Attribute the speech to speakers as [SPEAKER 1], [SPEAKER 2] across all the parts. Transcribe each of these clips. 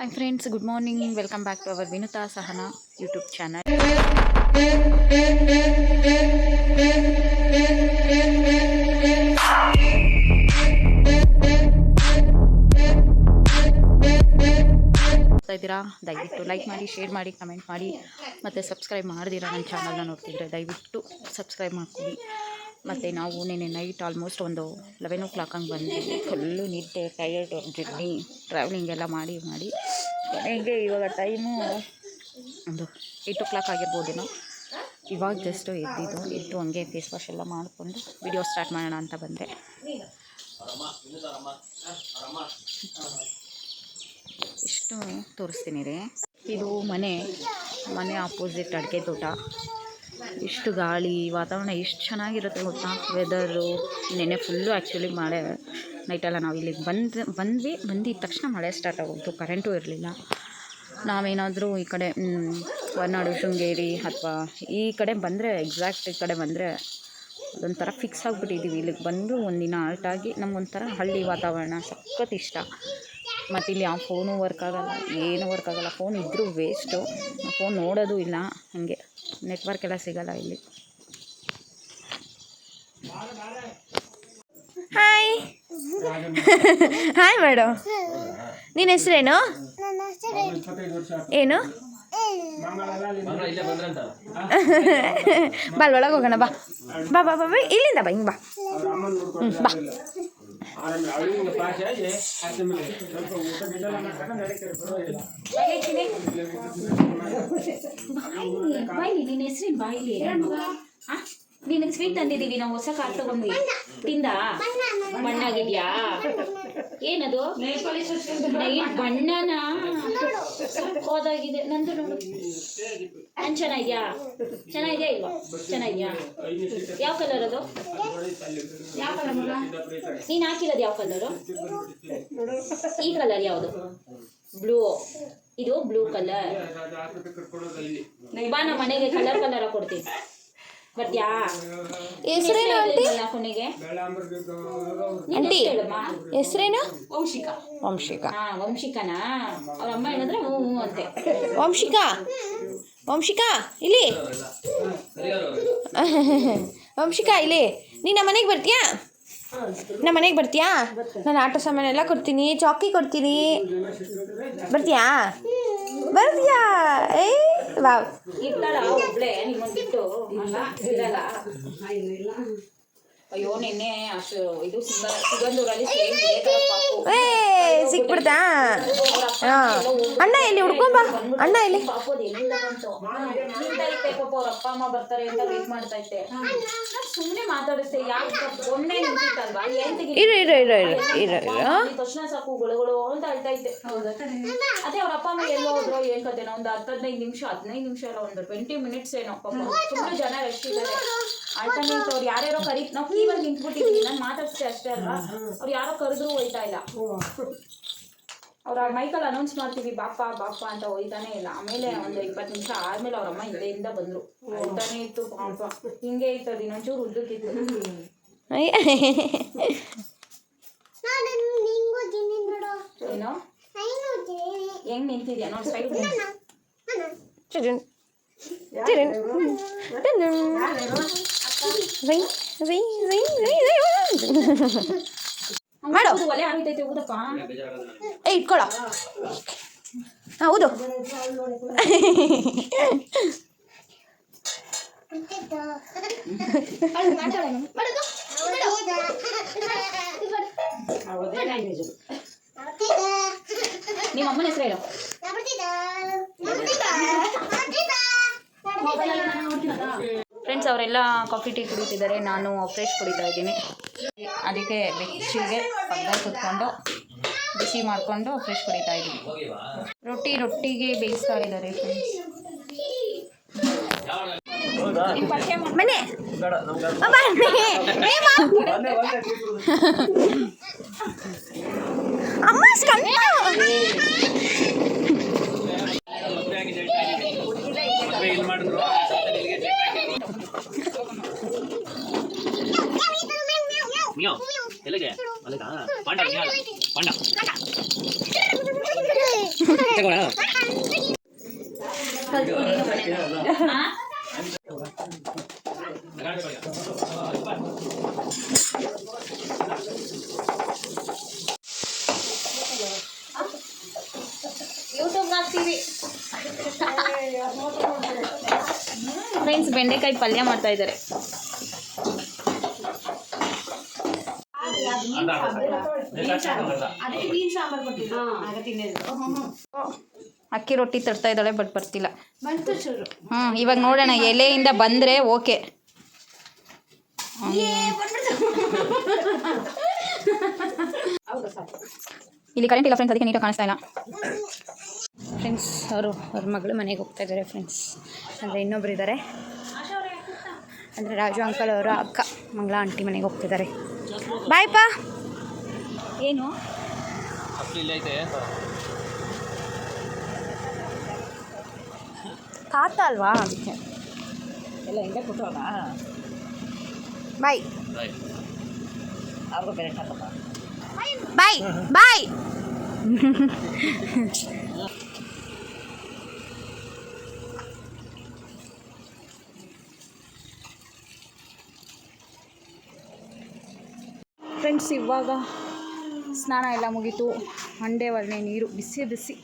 [SPEAKER 1] Hi friends good morning welcome back to our Vinutha Sahana YouTube channel ಇದ್ದೀರಾ? ದಯವಿಟ್ಟು like ಮಾಡಿ share ಮಾಡಿ comment ಮಾಡಿ. ಮತ್ತು ಸಬ್ಸ್ಕ್ರೈಬ್ ಮಾಡ್ದಿರಾ ನನ್ನ ಚಾನಲ್ನ ನೋಡ್ತಿದ್ರೆ ದಯವಿಟ್ಟು ಸಬ್ಸ್ಕ್ರೈಬ್ ಮಾಡ್ಕೊಳ್ಳಿ ಮತ್ತು ನಾವು ನಿನ್ನೆ ನೈಟ್ ಆಲ್ಮೋಸ್ಟ್ ಒಂದು ಲೆವೆನ್ ಓ ಕ್ಲಾಕ್ ಹಂಗೆ ಬಂದ್ವಿ. ಫುಲ್ಲು ನಿದ್ದೆ ಟಯರ್ಡ್ ಜರ್ನಿ ಟ್ರಾವೆಲಿಂಗ್ ಎಲ್ಲ ಮಾಡಿ ಮಾಡಿ. ಕೊನೆಗೆ ಇವಾಗ ಟೈಮು ಒಂದು ಏಯ್ಟ್ ಓ ಕ್ಲಾಕ್ ಆಗಿರ್ಬೋದೇನೋ ಇವಾಗ ಜಸ್ಟು ಎದ್ದಿದ್ದು, ಎದ್ದು ಹಂಗೆ ಫೇಸ್ ವಾಶ್ ಎಲ್ಲ ಮಾಡಿಕೊಂಡು ವಿಡಿಯೋ ಸ್ಟಾರ್ಟ್ ಮಾಡೋಣ ಅಂತ ಬಂದೆ. ಇಷ್ಟು ತೋರಿಸ್ತೀನಿ ರೀ. ಇದು ಮನೆ ಮನೆ ಆಪೋಸಿಟ್ ಅಡಿಕೆ ತೋಟ. ಇಷ್ಟು ಗಾಳಿ, ವಾತಾವರಣ ಎಷ್ಟು ಚೆನ್ನಾಗಿರುತ್ತೆ ಗೊತ್ತಾ? ವೆದರು ನೆನ್ನೆ ಫುಲ್ಲು ಆ್ಯಕ್ಚುಲಿ ಮಳೆ. ನೈಟೆಲ್ಲ ನಾವು ಇಲ್ಲಿಗೆ ಬಂದು, ಬಂದ್ವಿ, ಬಂದಿದ ತಕ್ಷಣ ಮಳೆ ಸ್ಟಾರ್ಟ್ ಆಗೋದು ಕರೆಂಟು ಇರಲಿಲ್ಲ. ನಾವೇನಾದರೂ ಈ ಕಡೆ ಹೊರನಾಡು, ಶೃಂಗೇರಿ ಅಥವಾ ಈ ಕಡೆ ಬಂದರೆ ಎಕ್ಸಾಕ್ಟ್ ಈ ಕಡೆ ಬಂದರೆ ಅದೊಂಥರ ಫಿಕ್ಸ್ ಆಗಿಬಿಟ್ಟಿದ್ದೀವಿ ಇಲ್ಲಿಗೆ ಬಂದು ಒಂದಿನ ಆಲ್ಟಾಗಿ ನಮಗೊಂಥರ ಹಳ್ಳಿ ವಾತಾವರಣ ಸಖತ್ ಇಷ್ಟ. ಮತ್ತು ಇಲ್ಲಿ ಯಾವ ಫೋನು ವರ್ಕ್ ಆಗಲ್ಲ, ಏನೂ ವರ್ಕ್ ಆಗಲ್ಲ. ಫೋನ್ ಇದ್ದರೂ ವೇಸ್ಟು ಫೋನ್ ನೋಡೋದು ಇಲ್ಲ, ಹಾಗೆ. ನೆಟ್ವರ್ಕ್ ಎಲ್ಲ ಸಿಗಲ್ಲ ಇಲ್ಲಿ.
[SPEAKER 2] ಹಾಯ್ ಹಾಯ್ ಮೇಡಮ್ ನಿನ್ನ ಹೆಸರೇನು? ಏನು? ಬಾಲ್ ಒಳಗೆ ಹೋಗೋಣ, ಬಾ. ಬಾ ಬಾ ಬಾ ಬಾ, ಇಲ್ಲಿಂದ ಬಾ, ಹಿಂಗೆ ಬಾ. ಹ್ಞೂ ಬಾ
[SPEAKER 1] ಬಾಯ್ಲಿ ನಿನ್ನ ಹೆಸರಿನ ಬಾಯ್ಲಿ? ನಿನಗೆ ಸ್ವೀಟ್ ತಂದಿದ್ದೀವಿ ನಾವು ಹೊಸ ಕಾರ್ ತಗೊಂಡ್ವಿ ತಿಂದ? ಬಣ್ಣಾಗಿದ್ಯಾ? ಏನದು? ನೈಟ್ ಬಣ್ಣನ? ಹೋದಾಗಿದೆ. ನಂದು ನೋಡು. ನಾನು ಚೆನ್ನಾಗಿದ್ಯಾ? ಚೆನ್ನಾಗಿದ್ಯಾ ಇಲ್ವಾ? ಚೆನ್ನಾಗಿದ್ಯಾ? ಯಾವ ಕಲರ್ ಅದು? ಯಾವ ಕಲರ್ ನೀನ್ ನೀನು ಹಾಕಿರೋದು ಯಾವ ಕಲರು ಈ ಕಲರ್ ಯಾವುದು? ಬ್ಲೂ ಇದು ಬ್ಲೂ ಕಲರ್ ಬಾ ನಮ್ಮ ಮನೆಗೆ ಕಲರ್ ಕಲರ್ ಕೊಡ್ತೀನಿ. ಬರ್ತ್ಯಾ?
[SPEAKER 2] ಹೆಸರೇನು ಆಂಟಿ?
[SPEAKER 1] ಕೊನೆಗೆ
[SPEAKER 2] ಆಂಟಿ ಹೆಸರೇನು?
[SPEAKER 1] ವಂಶಿಕಾ.
[SPEAKER 2] ವಂಶಿಕಾ.
[SPEAKER 1] ಹಾ ವಂಶಿಕನಾ? ಅವ್ರ ಅಮ್ಮ ಏನಂದ್ರೆ ಹ್ಞೂ ಹ್ಞೂ ಅಂತೆ.
[SPEAKER 2] ವಂಶಿಕಾ? ವಂಶಿಕಾ ಇಲ್ಲಿ. ವಂಶಿಕಾ ಇಲ್ಲಿ. ನೀನು ನಮ್ಮ ಮನೆಗೆ ಬರ್ತೀಯಾ? ನಮ್ಮ ಮನೆಗೆ ಬರ್ತೀಯಾ? ನಾನು ಆಟ ಸಾಮಾನೆಲ್ಲ ಕೊಡ್ತೀನಿ ಚಾಕಿ ಕೊಡ್ತೀನಿ. ಬರ್ತೀಯಾ? ಬರ್ತೀಯಾ? ಏ ವಾವ್.
[SPEAKER 1] ಅಯ್ಯೋ ನಿನ್ನೆ ಅಷ್ಟು ಇದು ಸಿಗ ಸಿಗಂದೂರಲ್ಲಿ
[SPEAKER 2] ಏ ಸಿಕ್ಬಿಡ್ತಾ? ಅಣ್ಣ ಇಲ್ಲಿ ಹುಡ್ಕೊಂಬ ಅಣ್ಣ ಇಲ್ಲಿ.
[SPEAKER 1] ಪಾಪು ಅದು ಎಲ್ಲಿಂದ ಬಂತು ನಿಂತೈತೆ ಪಾಪ ಅವ್ರ ಅಪ್ಪ ಅಮ್ಮ ಬರ್ತಾರೆ ಅಂತ ವೇಟ್ ಮಾಡ್ತೈತೆ ಸುಮ್ಮನೆ ಮಾತಾಡಿಸ್ತೆ ಯಾಕೆ ಒಮ್ಮೆ ನಿಂತಿತ್ತಲ್ವಾ?
[SPEAKER 2] ಇರು ಇರು ಇರು ಇರು ಇರು ಇರು
[SPEAKER 1] ತಕ್ಷಣ ಸಾಕು ಗೊಳಗಳು ಅಂತ ಅಳ್ತಾ ಇದ್ದೆ. ಅದೇ ಅವ್ರ ಅಪ್ಪ ಅಮ್ಮ ಎಲ್ಲೋ ಹೋದ್ರು ಏನ್ ಕತೆ? ಒಂದು ಹತ್ತು ಹದಿನೈದು ನಿಮಿಷ ಹದಿನೈದು ನಿಮಿಷ ಅಲ್ಲ ಒಂದು ಟ್ವೆಂಟಿ ಮಿನಿಟ್ಸ್ ಏನೋ ಪಾಪ. ತುಂಬಾ ಜನ ರೆಸ್ಟ್ ಇದ್ದಾರೆ. ಅಳ್ತಾ ನಿಂತು ಅವ್ರು ಯಾರ್ಯಾರೋ ಕರಿ ನಾವು ಕೀವಲ್ಲಿ ನಿಂತ್ಬಿಟ್ಟಿದ್ವಿ ನಾನು ಮಾತಾಡ್ಸ್ದೆ ಅಷ್ಟೇ ಅಲ್ವಾ? ಅವ್ರು ಯಾರೋ ಕರೆದ್ರು ಹೋಯ್ತಾ ಇಲ್ಲ. ಅವ್ರ ಮೈಕಲ್ಲಿ ಅನೌನ್ಸ್ ಮಾಡ್ತೀವಿ ಬಾಪ ಬಾಪ ಅಂತ ಹೋಯ್ತಾನೆ ಇಲ್ಲ ಆಮೇಲೆ ಒಂದು ಇಪ್ಪತ್ತು ನಿಮಿಷ ಆದ್ಮೇಲೆ ಅವ್ರ ಅಮ್ಮ ಹಿಂದೆಯಿಂದ ಬಂದ್ರು ಅಳ್ತಾನೆ ಇತ್ತು ಪಾಪ ಹಿಂಗೆ ಇತ್ತು ಅದು ಇನ್ನೊಂಚೂರು ಉದ್ದಕ್ಕಿತ್ತು
[SPEAKER 2] ಅಯ್ಯ.
[SPEAKER 1] ಏನೋ ಹೆಂಗ್ ನಿಂತಿದ್ಯಾ ನೋಡಿ ಸೈಡ್
[SPEAKER 2] ಚಿರಿನ್. ಚಿರಿನ್. ಟನ್ನುನ್. Ring, ring, ring, ring, ring. ಮಾಡು.
[SPEAKER 1] ಒಲೆ ಆಗೋಯ್ತೈತೆ ಊದಪ್ಪ
[SPEAKER 2] ಏ ಇಟ್ಕೊಳ್ಳೋ ಹಾಂ ಹೌದು
[SPEAKER 1] ನಿಮ್ಮ ಅಮ್ಮನ ಹೆಸರು ಹೇಳು ಫ್ರೆಂಡ್ಸ್ ಅವರೆಲ್ಲ ಕಾಫಿ ಟೀ ಕುಡಿತಿದ್ದಾರೆ. ನಾನು ಫ್ರೆಶ್ ಕುಡಿತಾ ಇದ್ದೀನಿ. ಅದಕ್ಕೆ ಬೆಚ್ಚಿಗೆ ಪಗ್ಗ ಕುತ್ಕೊಂಡು ಬಿಸಿ ಮಾಡಿಕೊಂಡು ಫ್ರೆಶ್ ಕುಡಿತಾ ಇದ್ದೀನಿ. ರೊಟ್ಟಿ ರೊಟ್ಟಿಗೆ ಬೇಯಿಸ್ತಾ ಇದ್ದಾರೆ ಫ್ರೆಂಡ್ಸ್.
[SPEAKER 2] ಅಮ್ಮ ಸ್ಕಂದ.
[SPEAKER 3] ಮಿಯೋ ಎಲ್ಲಿಗೆ ಅಲ್ಲಿಗ ಪಾಂಡ ಮಿಯೋ ಪಾಂಡ
[SPEAKER 1] ಯೂಟ್ಯೂಬ್ಗೆ ಹಾಕ್ತೀವಿ ಫ್ರೆಂಡ್ಸ್ ಬೆಂಡೆಕಾಯಿ ಪಲ್ಯ ಮಾಡ್ತಾ ಇದ್ದಾರೆ ಅಕ್ಕಿ ರೊಟ್ಟಿ ತರ್ತಾ ಇದ್ದಾಳೆ ಬಟ್ ಬರ್ತಿಲ್ಲ. ಹ್ಞೂ ಇವಾಗ ನೋಡೋಣ ಎಲೆಯಿಂದ ಬಂದರೆ ಓಕೆ. ಇಲ್ಲಿ ಕರೆಂಟ್ ಇಲ್ಲ ಫ್ರೆಂಡ್ಸ್ ಅದಕ್ಕೆ ನೀಟಾಗಿ ಕಾಣಿಸ್ತಾ ಇಲ್ಲ. ಫ್ರೆಂಡ್ಸ್ ಅವರು ಅವ್ರ ಮಗಳು ಮನೆಗೆ ಹೋಗ್ತಾ ಇದ್ದಾರೆ ಫ್ರೆಂಡ್ಸ್ ಅಂದರೆ ಇನ್ನೊಬ್ರು ಇದ್ದಾರೆ. ಅಂದರೆ ರಾಜು ಅಂಕಲ್ ಅವರು ಅಕ್ಕ ಮಂಗಳ ಆಂಟಿ ಮನೆಗೆ ಹೋಗ್ತಿದ್ದಾರೆ. ಬಾಯ್ ಪಾ ಏನು ಖಾತ ಅಲ್ವಾ ಅದಕ್ಕೆ?
[SPEAKER 3] ಎಲ್ಲ ಹಿಂಗೆ ಕೊಟ್ಟವಲ್ಲ
[SPEAKER 1] ಬಾಯ್.
[SPEAKER 3] ಅವ್ರಿಗೂ ಬೇರೆ ಹಾಕಪ್ಪ
[SPEAKER 1] ಬಾಯ್ ಬಾಯ್. ಫ್ರೆಂಡ್ಸ್, ಇವಾಗ ಸ್ನಾನ ಎಲ್ಲ ಮುಗೀತು. ಹಂಡೆ ಒಳನೆ ನೀರು ಬಿಸಿ ಬಿಸಿ.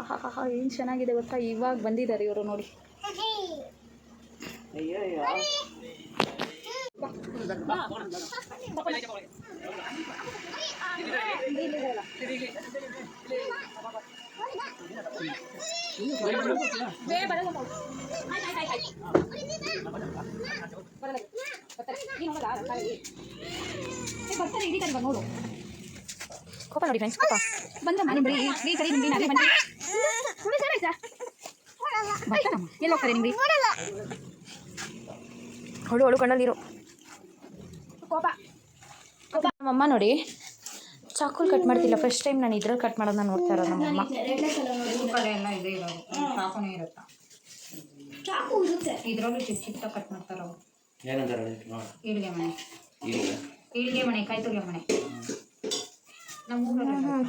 [SPEAKER 1] ಆಹಾ ಏನು ಚೆನ್ನಾಗಿದೆ ಗೊತ್ತಾ? ಇವಾಗ ಬಂದಿದ್ದಾರೆ ಇವರು ನೋಡಿ.
[SPEAKER 3] ಅಯ್ಯೋ
[SPEAKER 1] ನೋಡು. ಕೋಪ ನೋಡಿ ಫ್ರೆಂಡ್ಸ್ ಕೋಪ. ಬಂದ ಮನೆ ಬರೀ ಈ ಕಡೆ ನಿಮ್ಗೆ ನಾಳೆ ಬರ್ತಾರಮ್ಮ ಎಲ್ಲಿ ಹೋಗ್ತಾರೆ ನಿಮ್ಗೆ? ಹೊಳು ಹೊಳು ಕಣ್ಣಲ್ಲಿರು ಕೋಪ. ನಮ್ಮಮ್ಮ ನೋಡಿ ಚಾಕುಲ್ ಕಟ್ ಮಾಡ್ತಿಲ್ಲ. ಫಸ್ಟ್ ಟೈಮ್ ನಾನು ಇದ್ರಲ್ಲಿ ಕಟ್ ಮಾಡೋದನ್ನ ನೋಡ್ತಾ ಇರೋದು ನಮ್ಮಮ್ಮ ಎಲ್ಲ ಇದೆ ಇರೋದು ಚಾಕುನೇ ಇರುತ್ತಾ? ಇದರಲ್ಲೂ ಚಿಕ್ಕ ಚಿಕ್ಕ ಕಟ್ ಮಾಡ್ತಾರೆ ಅವರು
[SPEAKER 3] ಏನಂತಾರೆ ನೋಡ.
[SPEAKER 1] ಈಳ್ಗೆ ಮನೆ
[SPEAKER 3] ಈಗ
[SPEAKER 1] ಈಳ್ಗೆ ಮನೆ ನಮ್ಮ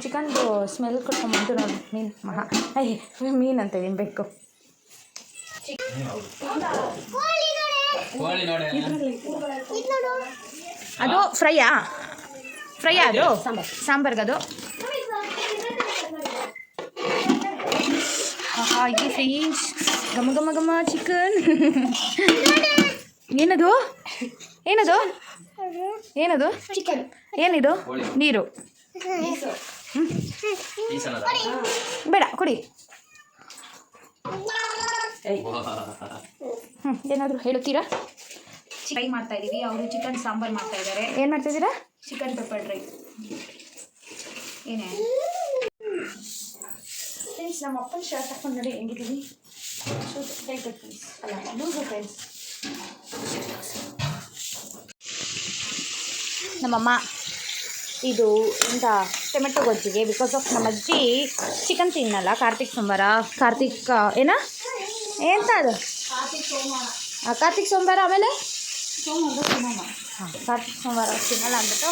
[SPEAKER 1] ಚಿಕನ್ದು ಸ್ಮೆಲ್ ಕೊಟ್ಕೊಂಬಂತು ನೋಡಿ ಮೀನು ಮಹಾ. ಅಯ್ಯ ಮೀನು ಅಂತ ಇದೀನಿ ಬೇಕು
[SPEAKER 3] ಕೋಳಿ ನೋಡಿ.
[SPEAKER 1] ಅದು ಫ್ರೈಯಾ? ಫ್ರೈಯಾ ಅದು? ಸಾಂಬಾರ್ಗೆ ಅದು? ಆಹಾ ಇಲ್ಲಿ ಫ್ರೆಂಡ್ಸ್ ಘಮ ಘಮ ಘಮ ಚಿಕನ್ ಏನದು? ಏನದು? ಏನದು? ಚಿಕನ್. ಏನಿದು? ನೀರು. ಬೇಡ ಕೊಡಿ. ಹ್ಞೂ ಏನಾದರೂ ಹೇಳುತ್ತೀರಾ? ಫ್ರೈ ಮಾಡ್ತಾ ಇದ್ದೀವಿ ಅವರು ಚಿಕನ್ ಸಾಂಬಾರ್ ಮಾಡ್ತಾ ಇದ್ದಾರೆ. ಏನು ಮಾಡ್ತಾ ಇದ್ದೀರಾ? ಚಿಕನ್ ಪೆಪ್ಪರ್ ಡ್ರೈ ಏನೇ? ಫ್ರೆಂಡ್ಸ್ ನಮ್ಮ ಅಪ್ಪನ ಶರ್ಟ್ ಹಾಕೊಂಡು ಹೆಂಗಿದೀವಿ. ಹೆಂಗಿದ್ದೀವಿ ಟೈಟ್ ಪ್ಲೀಸ್ ಅಲ್ಲ ಲೂಸು ಫ್ರೆಂಡ್ಸ್ ನಮ್ಮಮ್ಮ ಇದು ಇಂಥ ಟೊಮೆಟೊ ಗೊಜ್ಜಿಗೆ ಬಿಕಾಸ್ ಆಫ್ ನಮ್ಮ ಅಜ್ಜಿ ಚಿಕನ್ ತಿನ್ನಲ್ಲ ಕಾರ್ತಿಕ್ ಸೋಮವಾರ. ಕಾರ್ತಿಕ್ ಏನ? ಎಂತ ಅದು? ಕಾರ್ತಿಕ್ ಸೋಮವಾರ. ಆಮೇಲೆ? ಹಾಂ ಕಾರ್ತಿಕ್ ಸೋಮವಾರ ತಿನ್ನಲ್ಲ ಅಂದ್ಬಿಟ್ಟು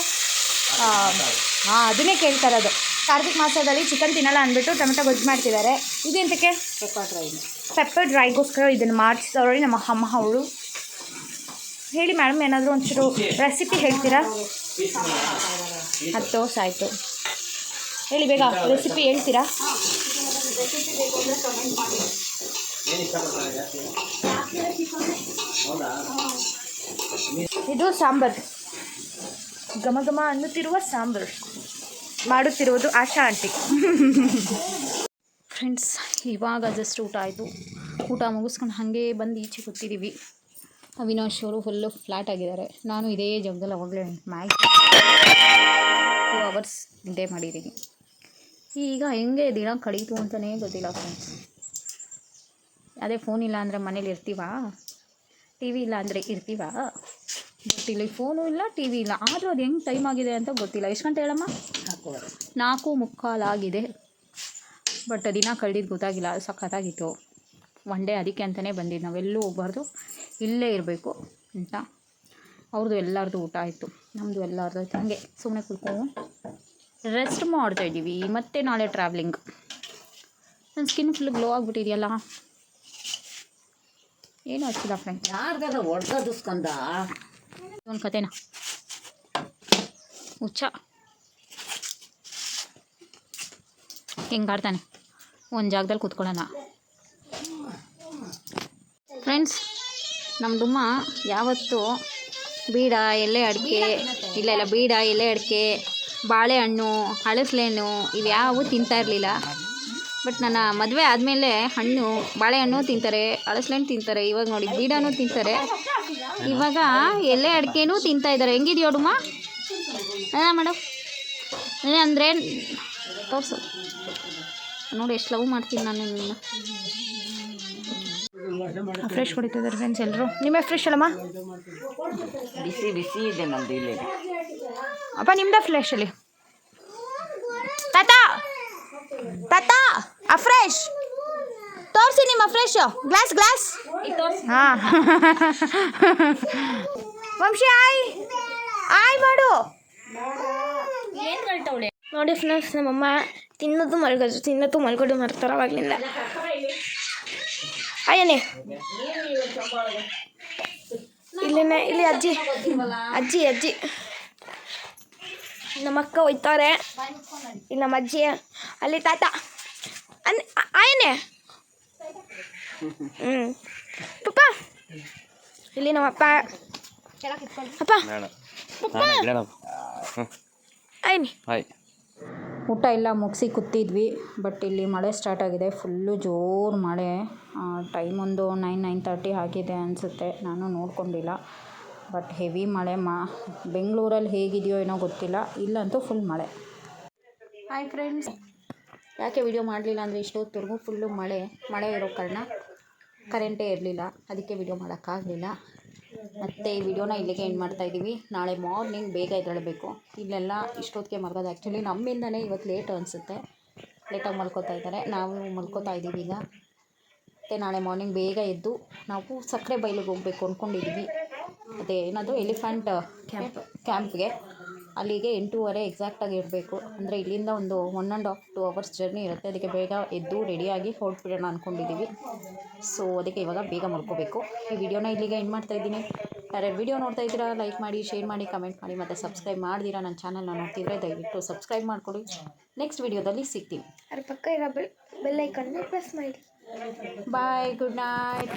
[SPEAKER 1] ಹಾಂ ಅದನ್ನೇ ಕೇಳ್ತಾರೆ ಅದು ಕಾರ್ತಿಕ್ ಮಾಸದಲ್ಲಿ ಚಿಕನ್ ತಿನ್ನಲ್ಲ ಅಂದ್ಬಿಟ್ಟು ಟೊಮೆಟೊ ಗೊಜ್ಜು ಮಾಡ್ತಿದ್ದಾರೆ. ಇದು ಎಂತಕ್ಕೆ?
[SPEAKER 3] ಪೆಪ್ಪರ್ ಡ್ರೈ
[SPEAKER 1] ಪೆಪ್ಪರ್ ಡ್ರೈಗೋಸ್ಕರ ಇದನ್ನು ಮಾಡಿಸಿದವ್ರಿ ನಮ್ಮ ಅಮ್ಮ ಅವಳು ಹೇಳಿ ಮೇಡಮ್, ಏನಾದರೂ ಒಂಚೂರು ರೆಸಿಪಿ ಹೇಳ್ತೀರಾ? ಹತ್ತು ದೋಸೆ ಆಯಿತು. ಹೇಳಿ ಬೇಗ ರೆಸಿಪಿ ಹೇಳ್ತೀರಾ? ಇದು ಸಾಂಬಾರ್. ಘಮ ಘಮ ಅನ್ನುತ್ತಿರುವ ಸಾಂಬಾರ್. ಮಾಡುತ್ತಿರುವುದು ಆಶಾ ಆಂಟಿ. ಫ್ರೆಂಡ್ಸ್ ಇವಾಗ ಜಸ್ಟ್ ಊಟ ಆಯಿತು. ಊಟ ಮುಗಿಸ್ಕೊಂಡು ಹಾಗೆ ಬಂದು ಈಚೆ ಕೂತಿದ್ದೀವಿ ಅವಿನಾಶ್ ಅವರು ಫುಲ್ಲು ಫ್ಲ್ಯಾಟ್ ಆಗಿದ್ದಾರೆ. ನಾನು ಇದೇ ಜಾಗದಲ್ಲಿ ಅವಾಗಲೇ ಮ್ಯಾಗ್ ಟೂ ಅವರ್ಸ್ ನಿದ್ದೆ ಮಾಡಿದ್ದೀನಿ. ಈಗ ಹೆಂಗೆ ದಿನ ಕಳೀತು ಅಂತಲೇ ಗೊತ್ತಿಲ್ಲ ಫ್ರೆಂಡ್ಸ್ ಅದೇ ಫೋನ್ ಇಲ್ಲ ಅಂದರೆ ಮನೇಲಿ ಇರ್ತೀವಾ? ಟಿ ವಿ ಇಲ್ಲ ಅಂದರೆ ಇರ್ತೀವಾ? ಇಲ್ಲಿ ಫೋನು ಇಲ್ಲ ಟಿ ವಿ ಇಲ್ಲ. ಆದರೂ ಅದು ಹೆಂಗೆ ಟೈಮ್ ಆಗಿದೆ ಅಂತ ಗೊತ್ತಿಲ್ಲ. ಎಷ್ಟು ಗಂಟೆ ಹೇಳಮ್ಮ? ನಾಲ್ಕು ಮುಕ್ಕಾಲಾಗಿದೆ ಬಟ್ ದಿನ ಕಳ್ದಿದ್ದು ಗೊತ್ತಾಗಿಲ್ಲ ಸಖತ್ತಾಗಿತ್ತು. ಒನ್ ಡೇ ಅದಕ್ಕೆ ಅಂತಲೇ ಬಂದಿದ್ದು ನಾವೆಲ್ಲೂ ಹೋಗ್ಬಾರ್ದು. ಇಲ್ಲೇ ಇರಬೇಕು ಅಂತ. ಅವ್ರದ್ದು ಎಲ್ಲರದ್ದು ಊಟ ಆಯಿತು. ನಮ್ಮದು ಎಲ್ಲರದು ಆಯಿತು. ಹಾಗೆ ಸುಮ್ಮನೆ ಕುತ್ಕೊಂಡು ರೆಸ್ಟ್ ಮಾಡ್ತಾ ಇದ್ದೀವಿ. ಮತ್ತೆ ನಾಳೆ ಟ್ರಾವ್ಲಿಂಗ್ ನನ್ನ ಸ್ಕಿನ್ ಫುಲ್ ಗ್ಲೋ ಆಗಿಬಿಟ್ಟಿದೆಯಲ್ಲ. ಏನು ಹಚ್ಚಿಲ್ಲ ಫ್ರೆಂಡ್
[SPEAKER 3] ಯಾರ್ಗಾರ ಹೊಡ್ದದು ಸ್ಕಂದ?
[SPEAKER 1] ಒಂದು ಕತೆನ? ಹುಚ್ಚ. ಹೆಂಗಾಡ್ತಾನೆ ಒಂದು ಜಾಗದಲ್ಲಿ ಕೂತ್ಕೊಳ್ಳೋಣ. ಫ್ರೆಂಡ್ಸ್ ನಮ್ಮ ಯಾವತ್ತು ಯಾವತ್ತೂ ಬೀಡ ಎಲೆ ಅಡಿಕೆ ಇಲ್ಲ ಇಲ್ಲ ಬೀಡ ಎಲೆ ಅಡಿಕೆ ಬಾಳೆಹಣ್ಣು ಹಳಸಲೆಹಣ್ಣು ಇವ್ಯಾವು ತಿಂತಾ ಇರಲಿಲ್ಲ. ಬಟ್ ನನ್ನ ಮದುವೆ ಆದಮೇಲೆ ಹಣ್ಣು ಬಾಳೆಹಣ್ಣು ತಿಂತಾರೆ ಹಳಸಲೆಹಣ್ಣು ತಿಂತಾರೆ ಇವಾಗ ನೋಡಿ ಬೀಡನೂ ತಿಂತಾರೆ. ಇವಾಗ ಎಲೆ ಅಡಿಕೆನೂ ತಿಂತಾ ಇದ್ದಾರೆ. ಹೆಂಗಿದೆಯೋ ಡುಮ್ಮ ಹಾಂ ಮೇಡಮ್ ಅಂದರೆ ತೋರಿಸು. ನೋಡಿ ಎಷ್ಟು ಲವ್ ಮಾಡ್ತೀನಿ ನಾನು ನಿನ್ನ.
[SPEAKER 2] ಫ್ರೆಶ್ ಕುಡಿತಿದ್ದಾರೆ ಫ್ರೆಂಡ್ಸ್ ಎಲ್ಲರೂ ನಿಮ್ಮ ಫ್ರೆಶ್ ಅಲ್ಲಮ್ಮ?
[SPEAKER 3] ಬಿಸಿ ಬಿಸಿ ಇದೆ ನಮ್ದು ಇಲ್ಲಿ.
[SPEAKER 2] ಅಪ್ಪ ನಿಮ್ದ ಫ್ರೆಶ್ ಅಲ್ಲಿ? ತಾತ! ತಾತ! ಫ್ರೆಶ್ ತೋರಿಸಿ ನಿಮ್ಮ ಫ್ರೆಶ್ ಗ್ಲಾಸ್ ಗ್ಲಾಸ್ ಹಾಂ. ವಂಶಿ ಆಯ್! ಆಯ್ ಮಾಡು. ನೋಡಿ ಫ್ರೆಂಡ್ಸ್ ನಮ್ಮಮ್ಮ ತಿನ್ನೋದು ಮಲ್ಗೋದು ತಿನ್ನೋದು ಮಲ್ಗೋದು ಮಾಡ್ತಾರೆ ಅವಾಗಲಿಂದ. ಅಯ್ಯನೇ ಇಲ್ಲಿನೇ ಇಲ್ಲಿ ಅಜ್ಜಿ. ಅಜ್ಜಿ ಅಜ್ಜಿ. ನಮ್ಮ ಅಕ್ಕ ಒಯ್ತಾರೆ ಇಲ್ಲಿ ನಮ್ಮ ಅಜ್ಜಿ. ಅಲ್ಲಿ ತಾತ. ಅನ್ ಆಯನೆ. ಹ್ಞೂ ಪಪ್ಪ. ಇಲ್ಲಿ ನಮ್ಮ ಅಪ್ಪ. ಪಪ್ಪ. ಆಯ್ನಿ.
[SPEAKER 3] ಹಾಯ್.
[SPEAKER 1] ಊಟ ಎಲ್ಲ ಮುಗಿಸಿ ಕೂತಿದ್ವಿ ಬಟ್ ಇಲ್ಲಿ ಮಳೆ ಸ್ಟಾರ್ಟ್ ಆಗಿದೆ ಫುಲ್ಲು ಜೋರು ಮಳೆ. ಟೈಮ್ ಒಂದು ನೈನ್ ನೈನ್ ತರ್ಟಿ ಆಗಿದೆ ಅನಿಸುತ್ತೆ, ನಾನು ನೋಡ್ಕೊಂಡಿಲ್ಲ. ಬಟ್ ಹೆವಿ ಮಳೆ ಮಾ, ಬೆಂಗಳೂರಲ್ಲಿ ಹೇಗಿದೆಯೋ ಏನೋ ಗೊತ್ತಿಲ್ಲ, ಇಲ್ಲಂತೂ ಫುಲ್ ಮಳೆ. ಹಾಯ್ ಫ್ರೆಂಡ್ಸ್ ಯಾಕೆ ವಿಡಿಯೋ ಮಾಡಲಿಲ್ಲ ಅಂದರೆ ಇಷ್ಟೊತ್ತವರೆಗೂ ಫುಲ್ಲು ಮಳೆ ಮಳೆ ಇರೋ ಕಾರಣ ಕರೆಂಟೇ ಇರಲಿಲ್ಲ. ಅದಕ್ಕೆ ವಿಡಿಯೋ ಮಾಡೋಕ್ಕಾಗಲಿಲ್ಲ. ಮತ್ತು ಈ ವಿಡಿಯೋನ ಇಲ್ಲಿಗೆ ಎಂಡ್ ಮಾಡ್ತಾ ಇದ್ದೀವಿ. ನಾಳೆ ಮಾರ್ನಿಂಗ್ ಬೇಗ ಎದ್ದೇಳಬೇಕು. ಇಲ್ಲೆಲ್ಲ ಇಷ್ಟೊತ್ತಿಗೆ ಮಲ್ಕೋದು ಆ್ಯಕ್ಚುಲಿ ನಮ್ಮಿಂದನೇ ಇವತ್ತು ಲೇಟ್ ಅನಿಸುತ್ತೆ. ಲೇಟಾಗಿ ಮಲ್ಕೋತಾ ಇದ್ದಾರೆ. ನಾವು ಮಲ್ಕೋತಾ ಇದ್ದೀವಿ ಈಗ. ಮತ್ತು ನಾಳೆ ಮಾರ್ನಿಂಗ್ ಬೇಗ ಎದ್ದು ನಾವು ಸಕ್ಕರೆ ಬೈಲಿಗೆ ಹೋಗಬೇಕು ಅಂದ್ಕೊಂಡಿದ್ದೀವಿ ಅದೇ ಏನಾದರೂ ಎಲಿಫೆಂಟ್ ಕ್ಯಾಂಪ್ ಕ್ಯಾಂಪ್ಗೆ ಅಲ್ಲಿಗೆ ಎಂಟೂವರೆ ಎಕ್ಸಾಕ್ಟಾಗಿ ಇರಬೇಕು. ಅಂದರೆ ಇಲ್ಲಿಂದ ಒಂದು one and half to hours journey ಇರುತ್ತೆ. ಅದಕ್ಕೆ ಬೇಗ ಎದ್ದು ರೆಡಿಯಾಗಿ ಹೊರಟ್ಬಿಡೋಣ ಅಂದ್ಕೊಂಡಿದ್ದೀವಿ ಸೊ ಅದಕ್ಕೆ ಇವಾಗ ಬೇಗ ಮಲ್ಕೋಬೇಕು. ಈ ವಿಡಿಯೋನ ಇಲ್ಲಿಗೆ ಎಂಡ್ ಮಾಡ್ತಾ ಇದ್ದೀನಿ. ಯಾರ್ಯಾರು ವಿಡಿಯೋ ನೋಡ್ತಾ ಇದ್ದೀರಾ ಲೈಕ್ ಮಾಡಿ ಶೇರ್ ಮಾಡಿ ಕಮೆಂಟ್ ಮಾಡಿ ಮತ್ತು ಸಬ್ಸ್ಕ್ರೈಬ್ ಮಾಡಿದೀರಾ ನನ್ನ ಚಾನಲ್ನ ನೋಡ್ತಿದ್ರೆ ದಯವಿಟ್ಟು ಸಬ್ಸ್ಕ್ರೈಬ್ ಮಾಡಿಕೊಡಿ ನೆಕ್ಸ್ಟ್ ವಿಡಿಯೋದಲ್ಲಿ ಸಿಗ್ತೀನಿ.
[SPEAKER 2] ಅದ್ರ ಪಕ್ಕ ಇರೋ ಬೆಲ್ ಪ್ರೆಸ್ ಮಾಡಿ.
[SPEAKER 1] Bye good night